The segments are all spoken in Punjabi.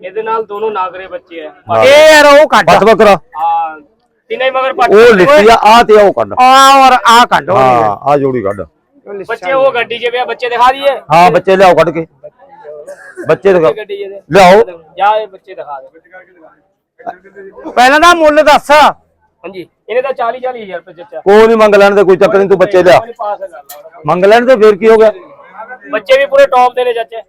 ਇਹਦੇ ਨਾਲ ਦੋਨੋਂ ਨਾਗਰੇ ਬੱਚੇ ਆ। ਹਾਂ। ਇਹ ਯਾਰ ਉਹ ਕੱਢ। ਪੱਟ ਬੱਕਰਾ। ਹਾਂ ਤਿੰਨੇ ਹੀ ਮਗਰ ਪੱਟ। ਉਹ ਲਿੱਤੀ ਆ ਆ ਤੇ ਉਹ ਕੱਢ। ਆ ਔਰ ਆ ਕੱਢ ਹਾਂ ਆ ਜੋੜੀ ਕੱਢ। ਬੱਚੇ ਉਹ ਗੱਡੀ 'ਚ ਪਿਆ ਬੱਚੇ ਦਿਖਾ ਦਈਏ। ਹਾਂ ਬੱਚੇ ਲਿਆਓ ਕੱਢ ਕੇ। ਬੱਚੇ ਦਿਖਾ ਗੱਡੀ 'ਚ ਦੇ। ਲਿਆਓ। ਜਾ ਇਹ ਬੱਚੇ ਦਿਖਾ ਦੇ। ਪਹਿਲਾਂ ਦਾ ਮੁੱਲ ਦੱਸ। ਹਾਂਜੀ ਇਹਨੇ ਤਾਂ 40 40 ਹਜ਼ਾਰ ਰੁਪਏ ਚੱਚਾ ਕੋਈ ਨਹੀਂ ਮੰਗ ਲੈਣ ਦੇ ਕੋਈ ਚੱਕਰ ਨਹੀਂ ਤੂੰ ਬੱਚੇ ਲਿਆ। ਪਾਸ ਲਾ ਮੰਗ ਲੈਣ ਤੇ ਫੇਰ ਕੀ ਹੋ ਗਿਆ? ਬੱਚੇ ਵੀ ਪੂਰੇ ਟੌਪ ਦੇ ਨੇ ਚਾਚੇ।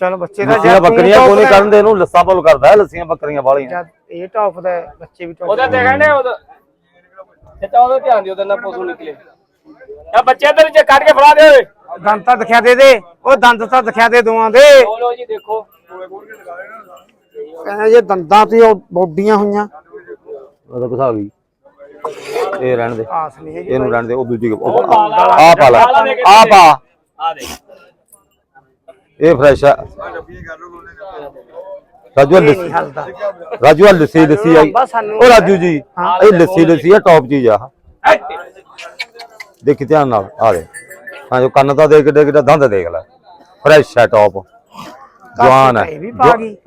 ਚਲ ਬੱਚੇ ਦਾ ਲੱਸੀਆਂ ਬੱਕਰੀਆਂ ਕੋਈ ਨਹੀਂ ਕਰਨ ਦੇ ਇਹਨੂੰ ਲੱਸਾਂ ਪੁੱਲ ਕਰਦਾ ਹੈ ਲੱਸੀਆਂ ਬੱਕਰੀਆਂ ਵਾਲੀਆਂ। ਜਦ ਇਹ ਟੌਪ ਦਾ ਹੈ, ਬੱਚੇ ਵੀ ਟੌਪ ਉਹਦਾ ਤੇ ਕਹਿੰਦੇ ਉਹਦਾ ਚਾਚਾ ਉਹਦਾ ਧਿਆਨ ਦਿਓ ਉਹਦਾ ਨਾ ਪੋਸੂ ਨਿਕਲੇ। ਆ ਬੱਚੇ ਇਧਰ ਜੇ ਕੱਢ ਕੇ ਫੜਾ ਦੇ ਓਏ। ਦੰਦ ਤਾਂ ਦਿਖਾ ਦੇ ਦੇ ਉਹ ਦੰਦ ਤਾਂ ਦਿਖਾ ਦੇ ਦੋਵਾਂ ਦੇ। ਬੋਲੋ ਜੀ ਦੇਖੋ। ਕਹਿੰਦੇ ਜੇ ਦੰਦਾਂ ਤੇ ਉਹ ਬੋਡੀਆਂ ਹੋਈਆਂ ਉਹ ਤਾਂ ਘਸਾ ਗਈ ਇਹ ਰਹਿਣ ਦੇ। ਆਸ ਨਹੀਂ ਹੈਗੀ ਇਹਨੂੰ ਰਹਿਣ ਦੇ ਉਹ ਦੂਜੀ ਉਹ ਪਾ ਲਾ। ਆ ਪਾ ਲੈ ਆ ਪਾ। ਆ ਦੇ ਇਹ ਫਰੈਸ਼ ਆ। ਰਾਜੂ ਲੱਸੀ। ਰਾਜੂ ਲੱਸੀ ਲੱਸੀ ਆਈ। ਉਹ ਰਾਜੂ ਜੀ ਇਹ ਲੱਸੀ ਲੱਸੀ ਆ ਟੌਪ ਚੀਜ਼ ਆ। ਦੇਖੀ ਧਿਆਨ ਨਾਲ ਆ ਦੇ ਹਾਂ ਜੋ ਕੰਨ ਤਾਂ ਦੇਖ ਕਿੱਡੇ ਕਿੱਡੇ ਦੰਦ ਦੇਖ ਲੈ। ਫਰੈਸ਼ ਹੈ ਟੌਪ ਜਵਾਨ ਹੈ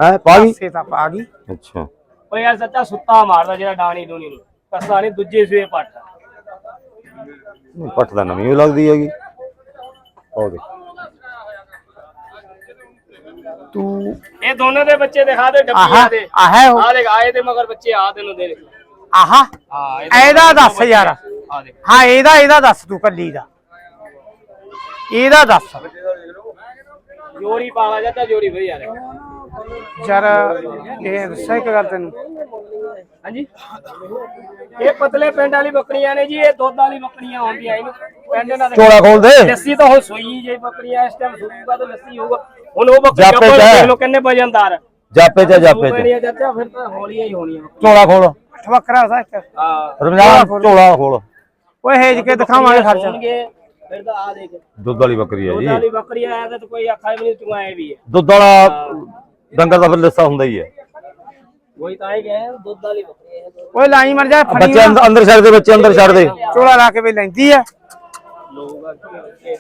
ਹੈ ਪਾ ਗਈ? ਸੇ ਤਾਂ ਪਾ ਗਈ। ਅੱਛਾ। ਓਏ ਯਾਰ ਸੱਚਾ ਸੁੱਤਾ ਮਾਰਦਾ ਜਿਹੜਾ ਡਾਣੀ ਦੂਣੀ ਨੂੰ। ਕਸਾ ਨਹੀਂ ਦੂਜੇ ਸੂਏ ਪੱਟ। ਨਹੀਂ, ਪੱਟ ਤਾਂ ਨਵੀਂ ਓ ਲੱਗਦੀ ਹੈਗੀ। ਉਹ ਦੇ ਤੂੰ ਇਹ ਦੋਨੋਂ ਦੇ ਬੱਚੇ ਦਿਖਾ ਦੇ ਡੱਬੀਆਂ ਦੇ ਆਹਾ ਉਹ। ਆ ਦੇਖ ਆਏ ਤੇ ਮਗਰ ਬੱਚੇ ਆ ਤੈਨੂੰ ਦੇ ਆਹਾ ਹਾਂ ਇਹਦਾ ਦੱਸ ਯਾਰ। ਆ ਦੇਖ। ਹਾਂ ਇਹਦਾ ਇਹਦਾ ਦੱਸ ਤੂੰ ਕੱਲੀ ਦਾ। ਇਹਦਾ ਦੱਸ। ਜੋੜੀ ਪਾਲਾ ਜਾਂਦਾ ਜੋੜੀ ਵਧੀਆ ਨੇ ਯਾਰ ਇਹ ਦੱਸਾਂ ਇੱਕ ਗੱਲ ਤੈਨੂੰ। ਹਾਂਜੀ। ਇਹ ਪਤਲੇ ਪਿੰਡ ਵਾਲੀ ਬੱਕਰੀਆਂ ਨੇ ਜੀ ਇਹ ਦੁੱਧ ਵਾਲੀ ਬੱਕਰੀਆਂ ਹੁੰਦੀਆਂ ਇਹਨੂੰ। ਪਿੰਡ ਨਾਲ ਝੋਲਾ ਖੋਲ ਦੇ ਲੱਸੀ ਤਾਂ ਹੁਣ ਸੋਈ ਜੇ ਬੱਕਰੀਆਂ ਇਸ ਟਾਈਮ ਸੁੱਕੂਗਾ ਤਾਂ ਲੱਸੀ ਹੋਊਗਾ। ਹੁਣ ਉਹ ਬੱਕਰੀ ਜਾਪੇ ਚ ਹੈ। ਦੇਖ ਲੋ ਕਿੰਨੇ ਵਜਨਦਾਰ। ਜਾਪੇ ਚ ਜਾਪੇ ਚ। ਚਾਚਾ ਫਿਰ ਤਾਂ ਹੌਲੀਆਂ ਹੀ ਹੋਣੀਆਂ ਝੋਲਾ ਖੋਲ। ਬੱਕਰਾ ਉਹਦਾ ਇੱਕ। ਹਾਂ। ਰਮਜ਼ਾਨ ਝੋਲਾ ਖੋਲ। ਓਏ ਹੇਜ ਕੇ ਦਿਖਾਵਾਂਗੇ ਖਰਚਾ। ਹੋਣਗੇ ਫਿਰ ਤਾਂ ਆ ਦੇਖ। ਦੁੱਧ ਵਾਲੀ ਬੱਕਰੀ ਹੈ ਦੁੱਧ ਜੀ। ਵਾਲੀ ਬੱਕਰੀ ਆਇਆ ਤਾਂ ਕੋਈ ਅੱਖਾਂ ਵੀ ਨਹੀਂ ਚੁਆਏ ਵੀ ਹੈ। ਦੁੱਧ ਵਾਲਾ ਡੰਗਰ ਦਾ ਫਿਰ ਲੱਸਾ ਹੁੰਦਾ ਹੀ ਹੈ। ਵਹੀ ਤਾਂ ਹੀ ਗਏ ਦੁੱਧ ਵਾਲੀ ਬੱਕਰੀ ਹੈ ਓਏ ਲਾਈ ਮਰ ਜਾ ਫੜੀ ਬੱਚੇ ਅੰਦਰ- ਅੰਦਰ ਛੱਡ ਦੇ ਬੱਚੇ ਅੰਦਰ ਛੱਡ ਦੇ। ਚੋਲਾ ਲਾ ਕੇ ਵੀ ਲੈਂਦੀ ਆ। ਕੀ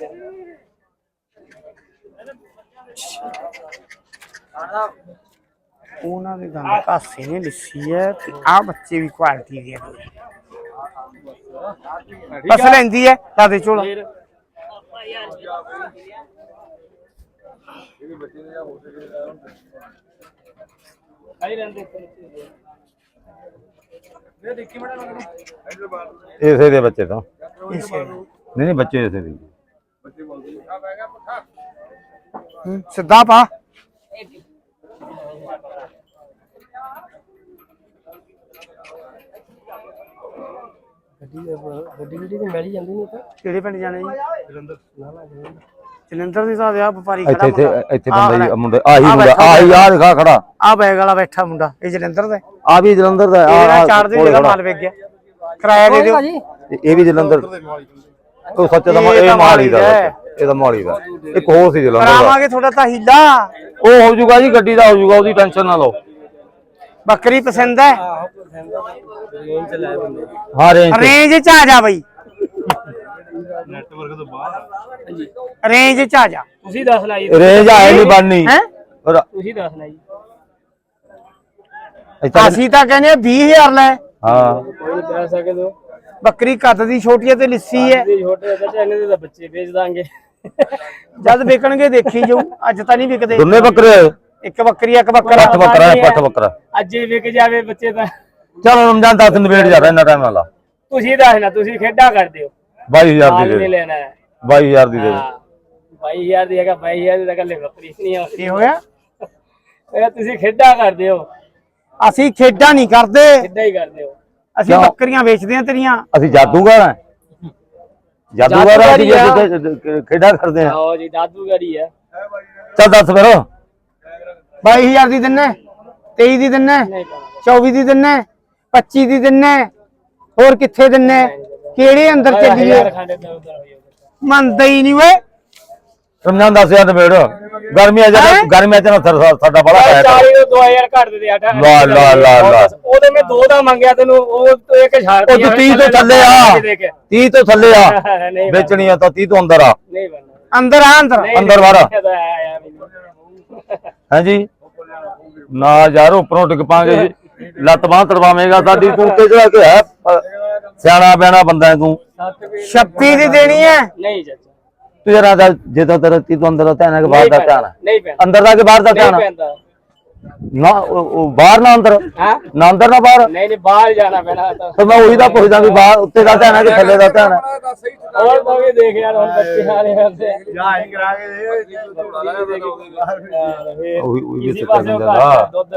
ਉਹਨਾਂ ਦੇ ਦੰਦ ਕਾਸੇ ਨੇ ਲਿੱਸੀ ਹੈ ਤੇ ਆ ਬੱਚੇ ਵੀ ਕੁਆਲਿਟੀ ਦੇ ਆ। ਬਸ ਲੈਂਦੀ ਹੈ ਲਾ ਦੇ ਚੋਲਾ ਫਿਰ ਆਈ ਰਹਿੰਦੇ ਇਹ ਦੇਖੀ ਮੜਾ ਇਸੇ ਦੇ। ਬੱਚੇ ਤਾਂ ਨਹੀਂ ਨਹੀਂ ਬੱਚੇ ਇਸੇ ਦੇ। ਸਿੱਧਾ ਪਾ। ਗੱਡੀ ਗੱਡੀ ਗੱਡੀ ਤੇ ਮਿਲ ਜਾਂਦੀ ਨਹੀਂ ਤਾਂ ਕਿਹੜੇ ਪਿੰਡ ਜਾਣਾ ਜੀ? ਜਲੰਧਰ। ਦੀ ਸਾਹ ਆ ਵਪਾਰੀ ਖੜਾ ਇੱਥੇ ਮੁੰਡਾ। ਇੱਥੇ ਬੰਦਾ ਹੀ। ਮੁੰਡੇ ਆਹੀ ਮੁੰਡਾ ਆਹੀ ਆ ਦਿਖਾ ਖੜਾ। ਆ ਬੈਗ ਵਾਲਾ ਬੈਠਾ ਮੁੰਡਾ ਇਹ ਜਲੰਧਰ ਦਾ। ਆ ਵੀ ਜਲੰਧਰ ਦਾ ਆ ਇਹਦਾ ਚਾਰ ਦੇ ਜਿਹੜਾ ਮਾਲ ਵੇਚ ਗਿਆ। ਕਿਰਾਇਆ ਦੇ ਦਿਓ। ਇਹ ਵੀ ਜਲੰਧਰ। ਉਹ ਸੱਚ ਦਾ ਇਹ ਇਹ ਤਾਂ ਮਾਲੀ ਦਾ। ਇਹਦਾ ਮਾਲੀ ਦਾ। ਇੱਕ ਹੋਰ ਸੀ ਜਲੰਧਰ ਦਾ। ਕਰਾਵਾਂਗੇ ਥੋੜਾ ਤਾਂ ਹੀਲਾ। ਉਹ ਹੋ ਜਾਊਗਾ ਜੀ ਗੱਡੀ ਦਾ ਹੋ ਜਾਊਗਾ ਉਹਦੀ ਟੈਨਸ਼ਨ ਨਾ ਲਓ। ਬੱਕਰੀ ਪਸੰਦ ਹੈ? ਰੇਂਜ ਚ ਲੈ ਬੰਦੇ ਹਾਂ ਰੇਂਜ ਤੇ। ਰੇਂਜ ਚ ਆ ਜਾ ਬਈ। ਰੇਂਜ ਚ ਆ ਜਾ। ਤੁਸੀਂ ਦੱਸ ਲੈ ਜੀ। ਰੇਂਜ ਆਏ ਨਹੀਂ ਬਣਨੀ। ਹੈ? ਤੁਸੀਂ ਦੱਸ ਲੈ ਜੀ। ਇੱਥੇ ਅਸੀਂ ਤਾਂ ਕਹਿੰਦੇ 20000 ਲੈ। ਹਾਂ। ਕੋਈ ਦੱਸ ਸਕਦੇ ਹੋ? ਬੱਕਰੀ ਕੱਦ ਦੀ ਛੋਟੀ ਹੈ ਤੇ ਲਿੱਸੀ ਹੈ ਇਹ ਛੋਟੇ ਚਾਚਾ ਇਹਨਾਂ ਦੇ ਤਾਂ ਬੱਚੇ ਵੇਚ ਦਾਂਗੇ। ਜਦ ਵਿਕਣਗੇ ਦੇਖੀ ਜਾਊ। ਅੱਜ ਤਾਂ ਨਹੀਂ ਵਿਕਦੇ। ਦੋਨੇ ਬੱਕਰੇ? ਇੱਕ ਬੱਕਰੀ ਇੱਕ ਬੱਕਰਾ। ਪੱਠ ਬੱਕਰਾ ਹੈ ਪੱਠ ਬੱਕਰਾ। ਅੱਜ ਹੀ ਵਿਕ ਜਾਵੇ ਬੱਚੇ ਤਾਂ। ਚਲ ਰਮਜ਼ਾਨ 10 ਨਵੇੜ ਜਾ ਰਿਹਾ ਇੰਨਾ ਟਾਈਮ ਨਾਲ। ਤੁਸੀਂ ਦੱਸਣਾ ਤੁਸੀਂ ਖੇਡਾਂ ਕਰਦੇ ਹੋ। 22000 ਮਾਲ ਦੀ ਦੇ ਨਹੀਂ ਦੇ। ਲੈਣਾ। ਹੈ 22000 ਦੀ ਦੇ ਦੇ। ਹਾਂ 22000 ਦੀ ਹੈਗਾ 22000 ਦੀ ਤਾਂ ਗੱਲੇ ਬੱਕਰੀ ਨਹੀਂ ਆਉਂਦੀ ਕੀ ਹੋਇਆ? ਇਹ ਤੁਸੀਂ ਖੇਡਾਂ ਕਰਦੇ ਹੋ। ਅਸੀਂ ਖੇਡਾਂ ਨਹੀਂ ਕਰਦੇ। ਖੇਡਾਂ ਹੀ ਕਰਦੇ ਹੋ। ਅਸੀਂ ਕਿਉਂ? ਬੱਕਰੀਆਂ ਵੇਚਦੇ ਹਾਂ ਤੇਰੀਆਂ। ਅਸੀਂ ਜਾਦੂਗਰ ਆ ਜਾਦੂਗਰ ਆ ਅਸੀਂ ਜਾਦੂਗਰ ਖੇਡਾਂ ਕਰਦੇ ਆ। ਆਓ ਜੀ ਜਾਦੂਗਰੀ ਹੈ ਚੱਲ ਦੱਸ ਫਿਰ। 22000 ਦੀ ਦਿੰਨੇ 23 ਦੀ ਦਿੰਨੇ ਨਹੀਂ ਪਾਉਣਾ। 24 ਦੀ ਦਿੰਨੇ 25 ਦੀ ਦਿੰਨੇ ਹੋਰ ਕਿੱਥੇ ਦਿੰਨੇ? ਕਿਹੜੇ ਅੰਦਰ ਚੱਲੀਏ? ਮੰਨਦਾ ਹੀ ਨਹੀਂ ਓਏ। ਰਮਜ਼ਾਨ ਦੱਸ ਯਾਰ ਨਵੇੜ ਗਰਮੀਆਂ ਜਦ ਗਰਮੀਆਂ ਚ ਨਾ ਸਾਡਾ ਬੜਾ ਖਾਇਆ ਕਰ 40 ਤੋਂ 2000 ਘੱਟ ਦੇ ਦੇ ਆਟਾ। ਲਾ, ਲਾ, ਲਾ, ਲਾ। ਉਹਦੇ ਮੈਂ ਦੋ ਦਾ ਮੰਗਿਆ ਤੈਨੂੰ ਉਹ ਇੱਕ ਛਾੜ ਉਹ ਤੂੰ 30 ਤੋਂ ਥੱਲੇ ਆ। 30 ਤੋਂ ਥੱਲੇ ਆ। ਨਹੀਂ ਵੇਚਣੀ ਆ ਤਾਂ 30 ਤੋਂ ਅੰਦਰ ਆ। ਨਹੀਂ ਅੰਦਰ ਆ ਅੰਦਰ। ਅੰਦਰ ਵੜ। ਹਾਂਜੀ? ਨਾ ਯਾਰ ਉੱਪਰੋਂ ਟਿਕ ਪਾਂਗੇ ਲੱਤ ਬਾਹ ਤੜਵਾਵੇਂਗਾ ਸਾਡੀ ਤੂੰ ਤੇ ਜਿਹੜਾ ਕਿ ਹੈ। ਸਿਆਣਾ ਬਿਆਣਾ ਬੰਦਾ ਹੈ ਤੂੰ 26 ਦੀ ਦੇਣੀ ਹੈ? ਨਹੀਂ ਚਾਚਾ। ਤੂੰ ਜਰਾ ਦਾ ਜੇ ਤਾਂ ਤੇਰਾ ਤੀ ਤੋਂ ਅੰਦਰ ਦਾ ਧਿਆਨ ਹੈ ਕਿ ਬਾਹਰ ਦਾ ਧਿਆਨ ਹੈ? ਨਹੀਂ ਪੈਂਦਾ। ਅੰਦਰ ਦਾ ਕਿ ਬਾਹਰ ਦਾ ਨਹੀਂ ਧਿਆਨ ਹੈ? ਨਾ ਉਹ ਬਾਹਰ ਨਾ ਅੰਦਰ। ਹਾਂ? ਨਾ ਅੰਦਰ ਨਾ ਬਾਹਰ। ਨਹੀਂ ਨਹੀਂ ਬਾਹਰ ਜਾਣਾ ਪੈਣਾ ਤਾਂ। ਤੇ ਮੈਂ ਉਹੀ ਦਾ ਪੁੱਛਦਾ ਵੀ ਬਾਹਰ ਉੱਤੇ ਦਾ ਧਿਆਨ ਹੈ ਕਿ ਥੱਲੇ ਦਾ ਧਿਆਨ ਹੈ? ਹੋਰ ਤਾਂ ਵੀ ਦੇਖ ਯਾਰ ਹੁਣ ਬੱਚੇ ਆ ਰਹੇ ਹੁੰਦੇ ਜਾ ਹੀ ਕਰਾ ਕੇ ਦੇ ਉਹੀ ਉਹੀ ਪਾਸੇ ਚੱਲ ਉਹ ਜਾਂਦਾ ਘੱਟ ਦੁੱਧ।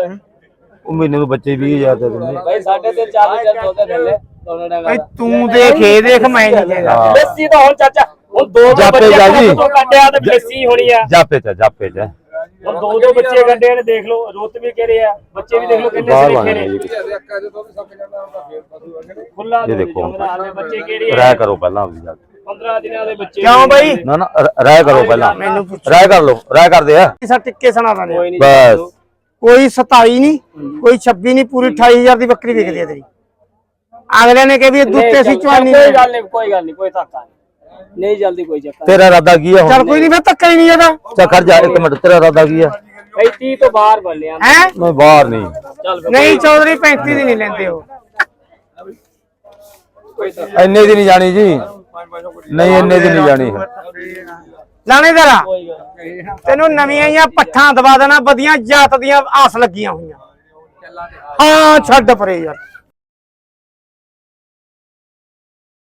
ਉਹ ਮਹੀਨੇ ਨੂੰ ਬੱਚੇ 20000 ਦੇ ਦਿੰਦੇ। ਭਾਈ ਸਾਡੇ ਤੇ 40 ਚੱਲ ਦੁੱਧ ਥੱਲੇ। ਦੋਨੋਂ ਡੰਗਾ ਭਾਈ ਤੂੰ ਦੇਖ ਇਹ ਦੇਖ ਮੈਂ ਨਹੀਂ ਹਾਂ। ਲੱਸੀ ਤਾਂ ਹੁਣ ਚਾਚਾ ਹੁਣ ਦੋ ਦੋ ਜਾਪੇ ਬੱਚੇ ਜਾ ਜੀ। ਤੋਂ ਕੱਢਿਆ ਤੇ ਲੱਸੀ ਹੋਣੀ ਆ। ਜਾਪੇ ਚ ਜਾਪੇ ਚ ਹੁਣ ਦੋ ਦੋ ਬੱਚੇ ਕੱਢੇ ਨੇ ਦੇਖ ਲਓ ਰੁੱਤ ਵੀ ਕਿਹੜੇ ਆ। ਬੱਚੇ ਵੀ ਦੇਖ ਲਓ ਕਿੰਨੇ ਬਾਹਰ ਸਰੀਕੇ ਬਣੇ ਨੇ ਜੀ। ਖੁੱਲਾ ਇਹ ਦੇਖੋ। ਹਾਲੇ ਬੱਚੇ ਕਿਹੜੇ ਆ? ਰਾਇ ਕਰੋ ਪਹਿਲਾਂ ਆਪਦੀ ਜਾ ਕੇ। 15 ਦਿਨਾਂ ਦੇ ਬੱਚੇ ਕਿਉਂ ਬਾਈ? ਨਾ ਨਾ ਰ- ਰਾਇ ਕਰੋ ਪਹਿਲਾਂ। ਰਾਇ ਕਰ ਲਓ ਰਾਇ ਕਰਦੇ ਆ। ਸਾ ਟਿੱਕੇ ਸੁਣਾ ਦਾਂ ਕੋਈ ਨਹੀਂ ਬਸ। ਕੋਈ 27 ਨਹੀਂ ਕੋਈ 26 ਨਹੀਂ ਪੂਰੀ 28000 ਦੀ ਬੱਕਰੀ ਵਿਕਦੀ ਹੈ ਤੇਰੀ। ਅਗਲੇ ਨੇ ਕਿਹਾ ਵੀ ਇਹ ਦੁੱਤੇ ਸੀ ਚਵਾਨੀ ਕੋਈ ਗੱਲ ਨਹੀਂ ਕੋਈ ਗੱਲ ਨਹੀਂ ਕੋਈ ਧੱਕਾ ਨਹੀਂ। ਨਹੀਂ ਜਲਦੀ ਕੋਈ ਚੱਕਰ ਤੇਰਾ ਇਰਾਦਾ ਕੀ ਹੈ ਚੱਲ ਹੁਣ ਕੋਈ ਨਹੀਂ ਫਿਰ ਧੱਕਾ ਹੀ ਨਹੀਂ ਇਹਦਾ ਚੱਲ ਖੜ ਜਾ ਇੱਕ ਮਿੰਟ ਤੇਰਾ ਇਰਾਦਾ ਕੀ ਹੈ ਭਾਈ 30 ਤੋਂ ਬਾਹਰ ਬੋਲਿਆ ਹੈ? ਮੈਂ ਬਾਹਰ ਨਹੀਂ। ਚੱਲ ਫਿਰ ਨਹੀਂ ਚੌਧਰੀ 35 ਦੀ ਨਹੀਂ ਲੈਂਦੇ ਉਹ। ਕੋਈ ਧੱਕਾ ਇੰਨੇ ਦੀ ਨਹੀਂ ਜਾਣੀ ਜੀ। ਨਹੀਂ ਇੰਨੇ ਦੀ ਨਹੀਂ ਜਾਣੀ। ਲਾਣੇਦਾਰਾ ਕੋਈ ਗੱਲ। ਤੈਨੂੰ ਨਵੀਆਂ ਜਾਂ ਪੱਠਾਂ ਦਵਾ ਦੇਣਾ ਵਧੀਆਂ ਜਾਤ ਦੀਆਂ ਆਸ ਲੱਗੀਆਂ ਹੋਈਆਂ। ਹਾਂ ਛੱਡ ਪਰੇ ਯਾਰ।